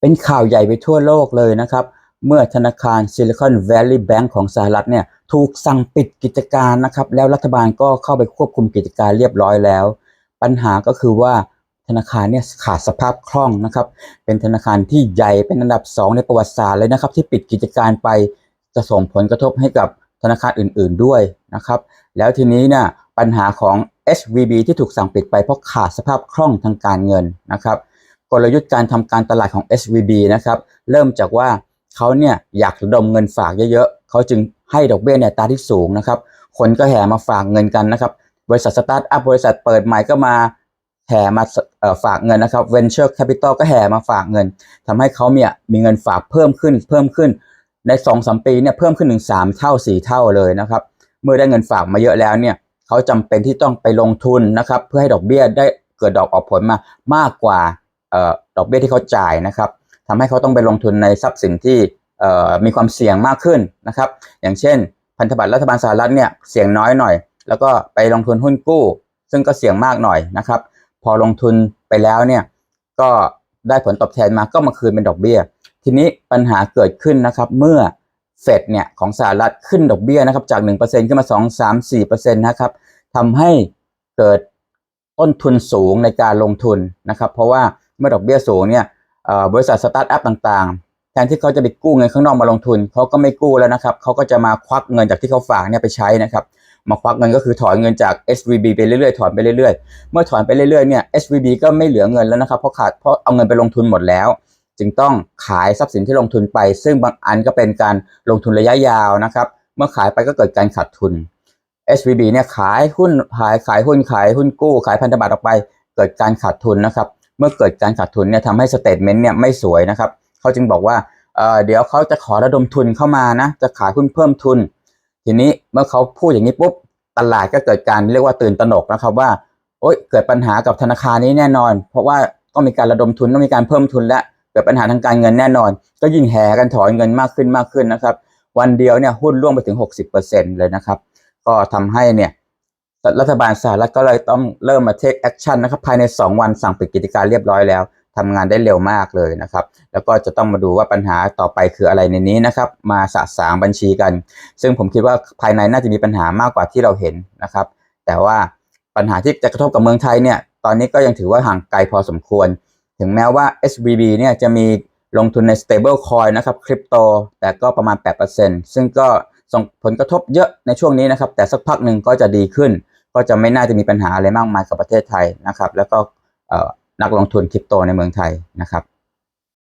เป็นข่าวใหญ่ไปทั่วโลกเลยนะครับ เมื่อธนาคาร Silicon Valley Bank ของสหรัฐเนี่ยถูกสั่งปิดกิจการนะครับ แล้วรัฐบาลก็เข้าไปควบคุมกิจการเรียบร้อยแล้ว ปัญหาก็คือว่าธนาคารเนี่ยขาดสภาพคล่องนะครับ เป็นธนาคารที่ใหญ่เป็นอันดับ 2 ในประวัติศาสตร์เลยนะครับ ที่ปิดกิจการไปจะส่งผลกระทบให้กับธนาคารอื่น ๆด้วยนะครับ แล้วทีนี้เนี่ยปัญหาของ SVB ที่ถูกสั่งปิดไปเพราะขาดสภาพคล่องทางการเงินนะครับ กลยุทธ์การทำการตลาดของ SVB นะครับ เริ่มจากว่าเขาเนี่ยอยากดมเงินฝากเยอะๆ เขาจึงให้ดอกเบี้ยเนี่ยตราที่สูงนะครับ คนก็แห่มาฝากเงินกันนะครับ บริษัทสตาร์ทอัพบริษัทเปิดใหม่ก็มาแห่มาฝากเงินนะครับ Venture Capital ก็แห่มาฝากเงินทำให้เขาเนี่ยมีเงินฝากเพิ่มขึ้นเพิ่มขึ้น ใน2อสปีเนี่ยเพิ่มขึ้นถึง3เท่า 4 เท่าเลยนะครับ เมื่อได้เงินฝากมาเยอะแล้วเนี่ยเขาจำเป็นที่ต้องไปลงทุนนะครับ เพื่อให้ดอกเบี้ยได้เกิดดอกออกผลมามากกว่า ดอกเบี้ยที่เขาจ่ายนะครับทำให้เขาต้องไปลงทุนในทรัพย์สินที่มีความเสี่ยงมากขึ้นนะครับ อย่างเช่น พันธบัตรรัฐบาลสหรัฐเนี่ยเสี่ยงน้อยหน่อย แล้วก็ไปลงทุนหุ้นกู้ ซึ่งก็เสี่ยงมากหน่อยนะครับ พอลงทุนไปแล้วเนี่ยก็ได้ผลตอบแทนมาก็มาคืนเป็นดอกเบี้ย ทีนี้ปัญหาเกิดขึ้นนะครับ เมื่อเฟดเนี่ยของสหรัฐขึ้นดอกเบี้ยนะครับจาก 1%ขึ้นมา 2 3 4%นะครับทำให้เกิดต้นทุนสูงในการลงทุนนะครับ เพราะว่า เมื่อดอกเบี้ยสูงเนี่ยบริษัทสตาร์ทอัพต่างๆ แทนที่เขาจะไปกู้เงินข้างนอกมาลงทุนเขาก็ไม่กู้แล้วนะครับเขาก็จะมาควักเงินจากที่เขาฝากเนี่ยไปใช้นะครับมาควักเงินก็คือถอนเงินจาก SVB ไปเรื่อยๆถอนไปเรื่อยๆ เมื่อถอนไปเรื่อยๆเนี่ย SVB ก็ไม่เหลือเงินแล้วนะครับเพราะขาดเพราะเอาเงินไปลงทุนหมดแล้ว จึงต้องขายทรัพย์สินที่ลงทุนไป ซึ่งบางอันก็เป็นการลงทุนระยะยาวนะครับ เมื่อขายไปก็เกิดการขาดทุน SVB เนี่ยขายหุ้นขายขายหุ้นขายหุ้นกู้ ขายพันธบัตรออกไป เกิดการขาดทุนนะครับ เมื่อเกิดการขาดทุนเนี่ยทำให้สเตทเมนต์เนี่ยไม่สวยนะครับเขาจึงบอกว่าเเดี๋ยวเขาจะขอระดมทุนเข้ามานะจะขายหุ้นเพิ่มทุน ทีนี้เมื่อเขาพูดอย่างนี้ปุ๊บตลาดก็เกิดการเรียกว่าตื่นตระหนกนะครับว่าโอ๊ยเกิดปัญหากับธนาคารนี้แน่นอน เพราะว่าต้องมีการระดมทุนต้องมีการเพิ่มทุนและเกิดปัญหาทางการเงินแน่นอน ก็ยิ่งแห่กันถอนเงินมากขึ้นมากขึ้นนะครับ วันเดียวเนี่ยหุ้นร่วงไปถึง 60%เลยนะครับ ก็ทำให้เนี่ย รัฐบาลสหรัฐก็เลยต้องเริ่มมาเทคแอคชั่นนะครับภายใน 2 วันสั่งปิดกิจการเรียบร้อยแล้วทำงานได้เร็วมากเลยนะครับ แล้วก็จะต้องมาดูว่าปัญหาต่อไปคืออะไรในนี้นะครับ มาสะสางบัญชีกัน ซึ่งผมคิดว่าภายในน่าจะมีปัญหามากกว่าที่เราเห็นนะครับ แต่ว่าปัญหาที่จะกระทบกับเมืองไทยเนี่ยตอนนี้ก็ยังถือว่าห่างไกลพอสมควร ถึงแม้ว่า SVB เนี่ยจะมีลงทุนใน stable coin นะครับคริปโตแต่ก็ประมาณ 8%ซึ่งก็ส่งผลกระทบเยอะในช่วงนี้นะครับ แต่สักพักหนึ่งก็จะดีขึ้น ก็จะไม่น่าจะมีปัญหาอะไรมากมายกับประเทศไทยนะครับ แล้วก็นักลงทุนคริปโตในเมืองไทยนะครับ